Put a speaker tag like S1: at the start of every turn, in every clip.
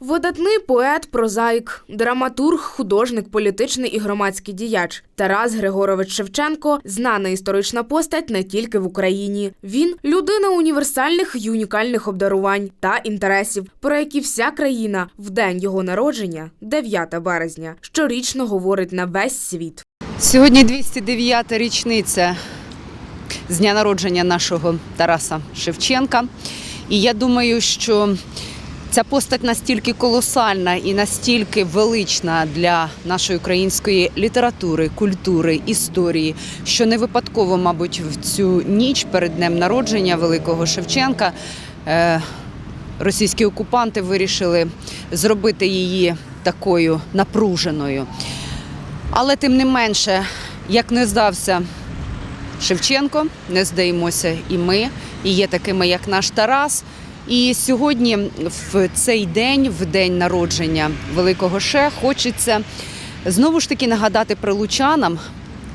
S1: Видатний поет, прозаїк, драматург, художник, політичний і громадський діяч Тарас Григорович Шевченко знана історична постать не тільки в Україні. Він людина універсальних й унікальних обдарувань та інтересів, про які вся країна в день його народження, 9 березня, щорічно говорить на весь світ.
S2: Сьогодні 209-та річниця з дня народження нашого Тараса Шевченка. І я думаю, що ця постать настільки колосальна і настільки велична для нашої української літератури, культури, історії, що не випадково, мабуть, в цю ніч перед днем народження великого Шевченка. е, Російські окупанти вирішили зробити її такою напруженою. Але тим не менше, як не здався Шевченко, не здаємося і ми, і є такими, як наш Тарас. І сьогодні, в цей день, в день народження великого ше, хочеться знову ж таки нагадати прилучанам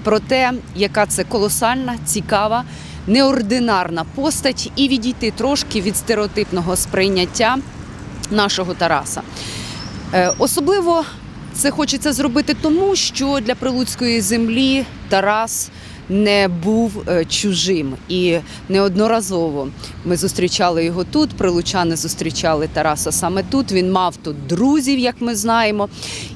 S2: про те, яка це колосальна, цікава, неординарна постать, і відійти трошки від стереотипного сприйняття нашого Тараса. Е, Особливо це хочеться зробити тому, що для прилуцької землі Тарас не був е, чужим і неодноразово ми зустрічали його тут. Прилучани зустрічали Тараса саме тут. Він мав тут друзів, як ми знаємо.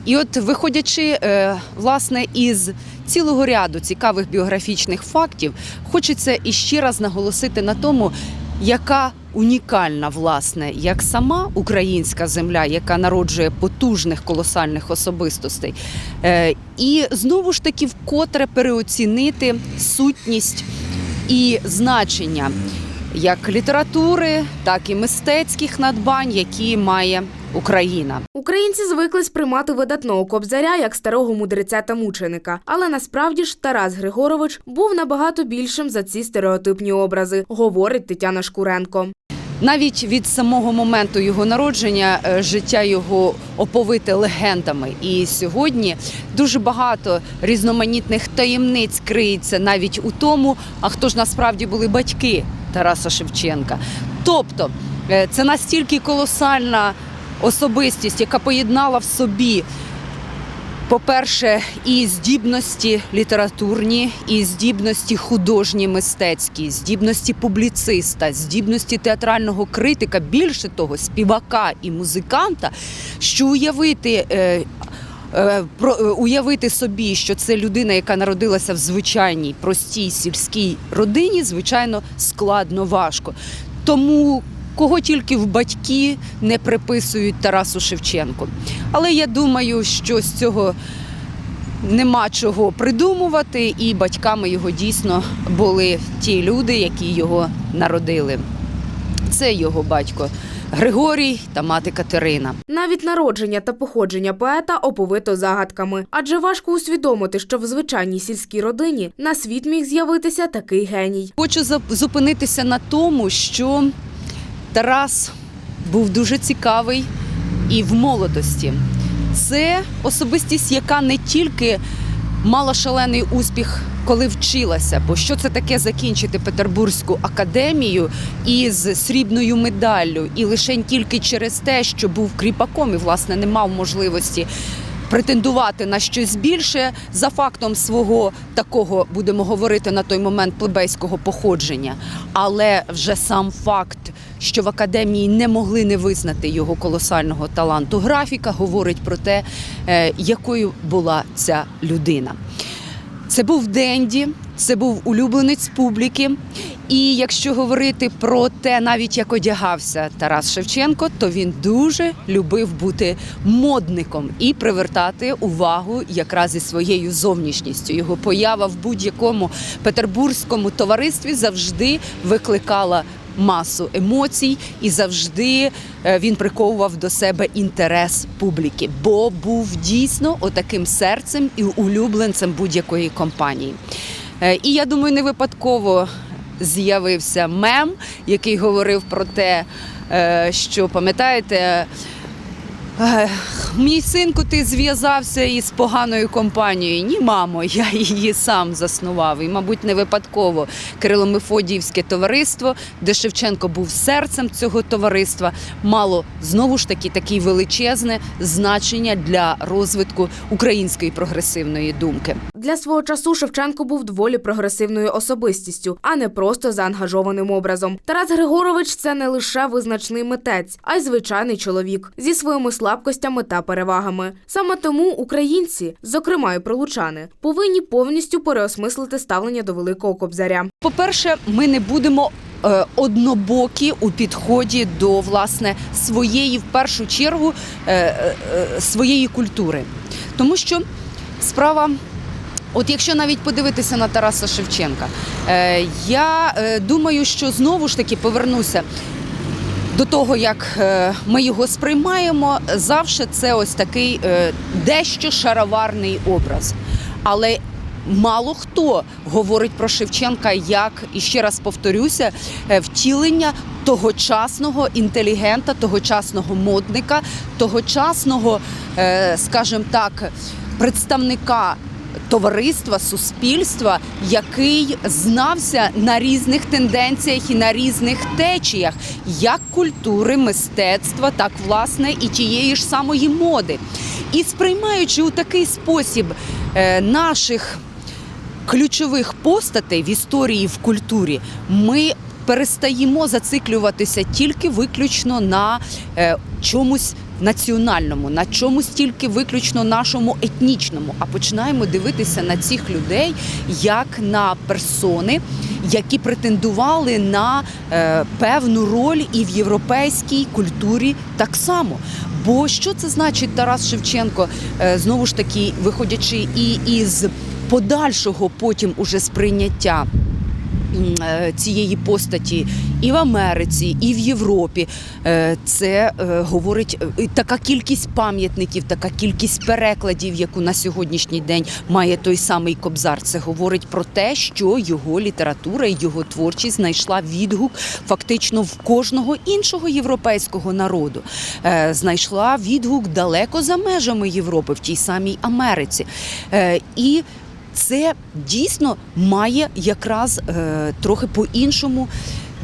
S2: І от, виходячи е, власне із цілого ряду цікавих біографічних фактів, хочеться іще раз наголосити на тому, яка унікальна, власне, як сама українська земля, яка народжує потужних колосальних особистостей, Е, і знову ж таки вкотре переоцінити сутність і значення як літератури, так і мистецьких надбань, які має Україна.
S1: Українці звикли сприймати видатного кобзаря як старого мудреця та мученика. Але насправді ж Тарас Григорович був набагато більшим за ці стереотипні образи, говорить Тетяна Шкуренко.
S2: Навіть від самого моменту його народження е, життя його оповите легендами. І сьогодні дуже багато різноманітних таємниць криється навіть у тому, а хто ж насправді були батьки Тараса Шевченка. Тобто е, це настільки колосальна особистість, яка поєднала в собі по-перше, і здібності літературні, і здібності художні, мистецькі, здібності публіциста, здібності театрального критика, більше того, співака і музиканта, що уявити. Е, е, про- е, Уявити собі, що це людина, яка народилася в звичайній простій сільській родині, звичайно, складно важко. Тому кого тільки в батьки не приписують Тарасу Шевченку. Але я думаю, що з цього нема чого придумувати, і батьками його дійсно були ті люди, які його народили. Це його батько Григорій та мати Катерина.
S1: Навіть народження та походження поета оповито загадками, адже важко усвідомити, що в звичайній сільській родині на світ міг з'явитися такий геній.
S2: Хочу зупинитися на тому, що Тарас був дуже цікавий і в молодості. Це особистість, яка не тільки мала шалений успіх, коли вчилася, бо що це таке закінчити Петербурзьку академію із срібною медаллю, і лише тільки через те, що був кріпаком і власне не мав можливості претендувати на щось більше за фактом свого такого, будемо говорити на той момент плебейського походження. Але вже сам факт, що в академії не могли не визнати його колосального таланту графіка, говорить про те, е, якою була ця людина. Це був Денді, це був улюбленець публіки. І якщо говорити про те, навіть як одягався Тарас Шевченко, то він дуже любив бути модником і привертати увагу якраз і своєю зовнішністю. Його поява в будь-якому петербурзькому товаристві завжди викликала масу емоцій, і завжди е, він приковував до себе інтерес публіки, бо був дійсно отаким серцем і улюбленцем будь-якої компанії. Е, І я думаю, не випадково з'явився мем, який говорив про те, е, що пам'ятаєте. Мій синку, ти зв'язався із поганою компанією. Ні, мамо, я її сам заснував. І, мабуть, не випадково Кирило-Мефодіївське товариство, де Шевченко був серцем цього товариства, мало знову ж таки таке величезне значення для розвитку української прогресивної думки.
S1: Для свого часу Шевченко був доволі прогресивною особистістю, а не просто заангажованим образом. Тарас Григорович це не лише визначний митець, а й звичайний чоловік зі своїми слабкостями та перевагами. Саме тому українці, зокрема і пролучани, повинні повністю переосмислити ставлення до великого кобзаря.
S2: По-перше, ми не будемо е, однобокі у підході до власне своєї, в першу чергу, е, е, своєї культури. Тому що справа. От якщо навіть подивитися на Тараса Шевченка, е, я е, думаю, що знову ж таки повернуся до того, як е, ми його сприймаємо, завжди це ось такий дещо шароварний образ. Але мало хто говорить про Шевченка як, і ще раз повторюся, втілення тогочасного інтелігента, тогочасного модника, тогочасного, скажімо так, представника товариства, суспільства, який знався на різних тенденціях і на різних течіях, як культури, мистецтва, так власне і тієї ж самої моди. І сприймаючи у такий спосіб е, наших ключових постатей в історії, в культурі, ми перестаємо зациклюватися тільки виключно на е, чомусь національному, на чомусь тільки виключно нашому етнічному, а починаємо дивитися на цих людей як на персони, які претендували на е, певну роль і в європейській культурі так само. Бо що це значить Тарас Шевченко, е, знову ж таки, виходячи і із подальшого потім уже сприйняття цієї постаті і в Америці, і в Європі. Е, Це е, говорить е, така кількість пам'ятників, така кількість перекладів, яку на сьогоднішній день має той самий Кобзар. Це говорить про те, що його література і його творчість знайшла відгук фактично в кожного іншого європейського народу. Е, Знайшла відгук далеко за межами Європи, в тій самій Америці. Е, І це дійсно має якраз е, трохи по-іншому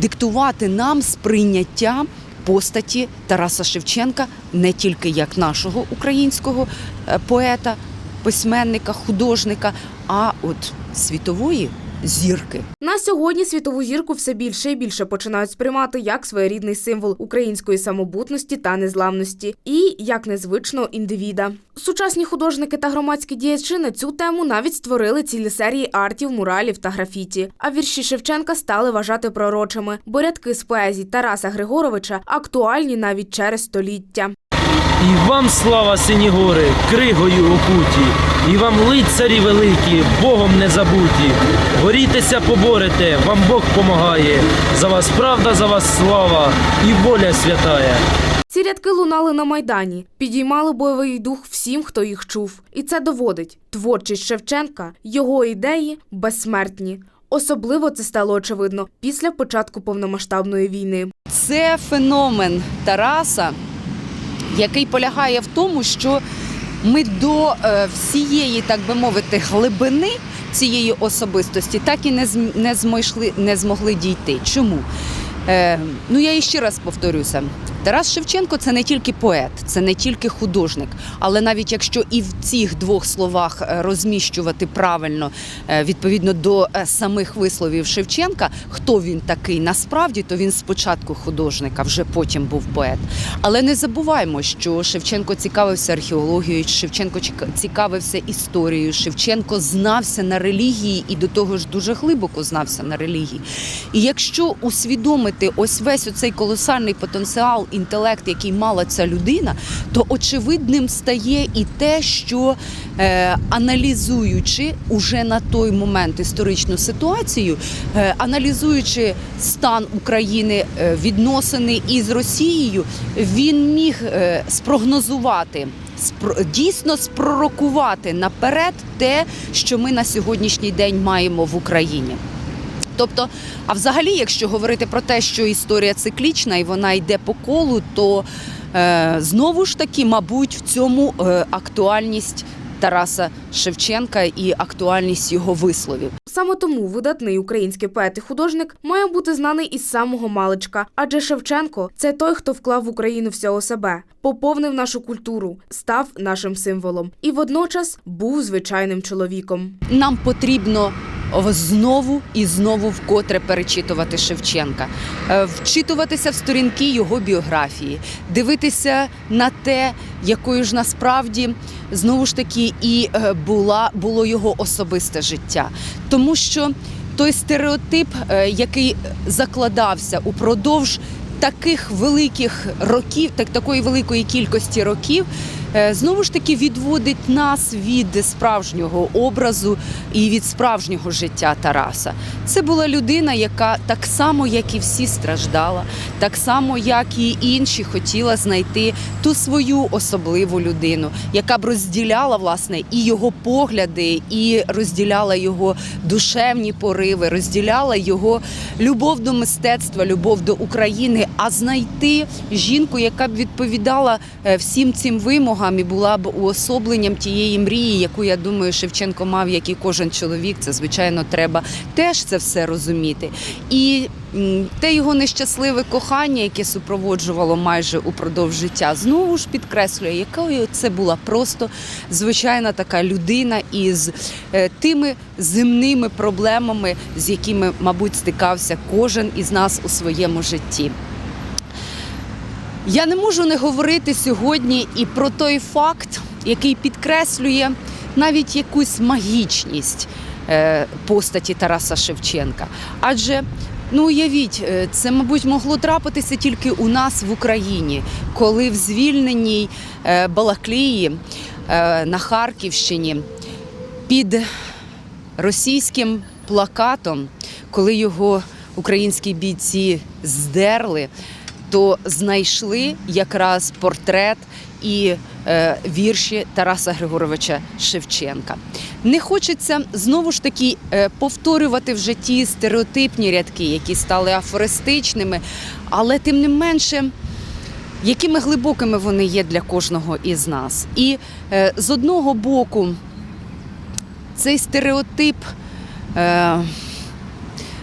S2: диктувати нам сприйняття постаті Тараса Шевченка не тільки як нашого українського е, поета, письменника, художника, а от світової зірки.
S1: На сьогодні світову зірку все більше і більше починають сприймати як своєрідний символ української самобутності та незламності, і як незвичного індивіда. Сучасні художники та громадські діячі на цю тему навіть створили цілі серії артів, муралів та графіті. А вірші Шевченка стали вважати пророчими, бо рядки з поезій Тараса Григоровича актуальні навіть через століття.
S3: І вам слава сині гори, кригою окуті, і вам лицарі великі, Богом не забуті. Борітеся, поборете, вам Бог помагає. За вас правда, за вас слава і воля святая.
S1: Ці рядки лунали на майдані, підіймали бойовий дух всім, хто їх чув. І це доводить творчість Шевченка, його ідеї безсмертні. Особливо це стало очевидно після початку повномасштабної війни.
S2: Це феномен Тараса, який полягає в тому, що ми до е, всієї, так би мовити, глибини цієї особистості так і не, зм- не, змогли, не змогли дійти. Чому? Е, ну я іще раз повторюся. Тарас Шевченко це не тільки поет, це не тільки художник. Але навіть якщо і в цих двох словах е, розміщувати правильно е, відповідно до самих висловів Шевченка, хто він такий насправді, то він спочатку художник, а вже потім був поет. Але не забуваємо, що Шевченко цікавився археологією, Шевченко цікавився історією, Шевченко знався на релігії і до того ж дуже глибоко знався на релігії. І якщо усвідомити ось весь оцей колосальний потенціал, інтелект, який мала ця людина, то очевидним стає і те, що е, аналізуючи уже на той момент історичну ситуацію, е, аналізуючи стан України, е, відносини із Росією, він міг е, спрогнозувати. спро- Дійсно спророкувати наперед те, що ми на сьогоднішній день маємо в Україні. Тобто, а взагалі, якщо говорити про те, що історія циклічна і вона йде по колу, то е, знову ж таки, мабуть, в цьому е, актуальність Тараса Шевченка і актуальність його висловів.
S1: Саме тому видатний український поет і художник має бути знаний із самого маличка, адже Шевченко це той, хто вклав в Україну всього себе, поповнив нашу культуру, став нашим символом і водночас був звичайним чоловіком.
S2: Нам потрібно знову і знову вкотре перечитувати Шевченка, е, вчитуватися в сторінки його біографії, дивитися на те, якою ж насправді знову ж таки і е, була було його особисте життя, тому що той стереотип, е, який закладався упродовж таких великих років, так такої великої кількості років, знову ж таки відводить нас від справжнього образу і від справжнього життя Тараса. Це була людина, яка так само, як і всі, страждала, так само, як і інші, хотіла знайти ту свою особливу людину, яка б розділяла власне і його погляди, і розділяла його душевні пориви, розділяла його любов до мистецтва, любов до України, а знайти жінку, яка б відповідала е, всім цим вимогам і була б уособленням тієї мрії, яку я думаю, Шевченко мав, як і кожен чоловік. Це звичайно треба теж це все розуміти. І те його нещасливе кохання, яке супроводжувало майже упродовж життя, знову ж підкреслює, якою це була просто звичайна така людина із е, тими земними проблемами, з якими, мабуть, стикався кожен із нас у своєму житті. Я не можу не говорити сьогодні і про той факт, який підкреслює навіть якусь магічність е, постаті Тараса Шевченка. Адже Ну, уявіть, е, це, мабуть, могло трапитися тільки у нас в Україні, коли в звільненій е, Балаклії на Харківщині під російським плакатом, коли його українські бійці здерли, то знайшли якраз портрет і е, вірші Тараса Григоровича Шевченка. Не хочеться знову ж таки е, повторювати в житті стереотипні рядки, які стали афористичними, але тим не менше. Якими глибокими вони є для кожного із нас. І е, з одного боку, цей стереотип е,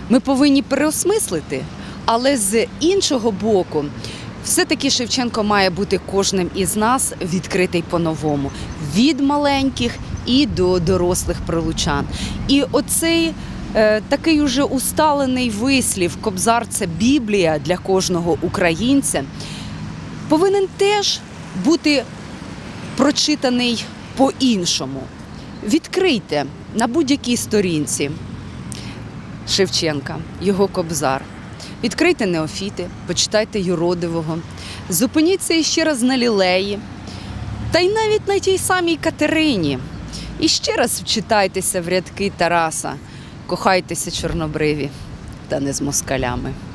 S2: ми повинні переосмислити, але з іншого боку, все-таки Шевченко має бути кожним із нас відкритий по-новому, від маленьких і до дорослих прилучан. І оцей е, такий уже усталений вислів Кобзар це Біблія для кожного українця, повинен теж бути прочитаний по-іншому. Відкрийте на будь-якій сторінці Шевченка, його кобзар. Відкрийте неофіти, почитайте юродивого, зупиніться іще раз на лілеї, та й навіть на тій самій Катерині. І ще раз вчитайтеся в рядки Тараса, кохайтеся чорнобриві та не з москалями.